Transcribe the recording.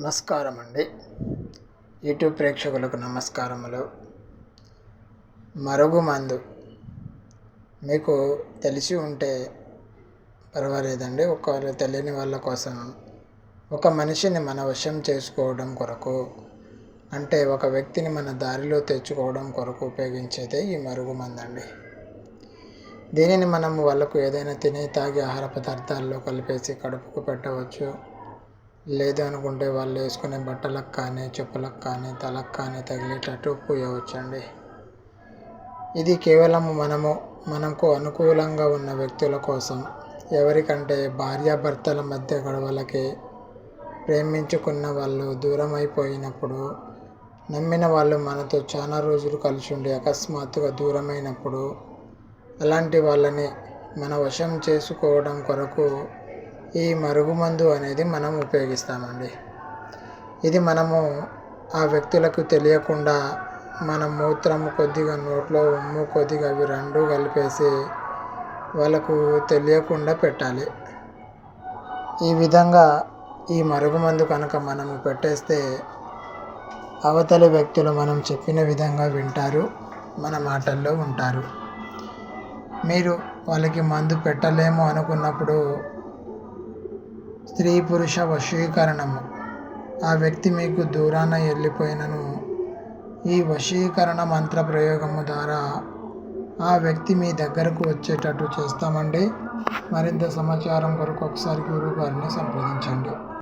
నమస్కారం అండి యూట్యూబ్ ప్రేక్షకులకు నమస్కారములు. మరుగుమందు మీకు తెలిసి ఉంటే పర్వాలేదండి. ఒకవేళ తెలియని వాళ్ళ కోసం ఒక మనిషిని మన వశం చేసుకోవడం కొరకు అంటే ఒక వ్యక్తిని మన దారిలో తెచ్చుకోవడం కొరకు ఉపయోగించేదే ఈ మరుగు మందండి. దీనిని మనం వాళ్ళకు ఏదైనా తినే తాగే ఆహార పదార్థాల్లో కలిపేసి కడుపుకు పెట్టవచ్చు. లేదు అనుకుంటే వాళ్ళు వేసుకునే బట్టలకు కానీ చెప్పులకు కానీ తలకు కానీ తగిలేటట్టు పూయవచ్చండి. ఇది కేవలం మనము మనకు అనుకూలంగా ఉన్న వ్యక్తుల కోసం. ఎవరికంటే భార్యాభర్తల మధ్య గొడవలకి ప్రేమించుకున్న వాళ్ళు దూరం అయిపోయినప్పుడు నమ్మిన వాళ్ళు మనతో చాలా రోజులు కలిసి ఉండి అకస్మాత్తుగా దూరమైనప్పుడు అలాంటి వాళ్ళని మన వశం చేసుకోవడం కొరకు ఈ మరుగుమందు అనేది మనం ఉపయోగిస్తామండి. ఇది మనము ఆ వ్యక్తులకు తెలియకుండా మన మూత్రం కొద్దిగా నోట్లో ఉమ్ము కొద్దిగా అవి రెండు కలిపేసి వాళ్ళకు తెలియకుండా పెట్టాలి. ఈ విధంగా ఈ మరుగుమందు కనుక మనము పెట్టేస్తే అవతలి వ్యక్తులు మనం చెప్పిన విధంగా వింటారు మన మాటల్లో ఉంటారు. మీరు వాళ్ళకి మందు పెట్టలేము అనుకున్నప్పుడు స్త్రీ పురుష వశీకరణము. ఆ వ్యక్తి మీకు దూరాన వెళ్ళిపోయినను ఈ వశీకరణ మంత్ర ప్రయోగము ద్వారా ఆ వ్యక్తి మీ దగ్గరకు వచ్చేటట్టు చేస్తామండి. మరింత సమాచారం కొరకు ఒకసారి గురువు గారిని సంప్రదించండి.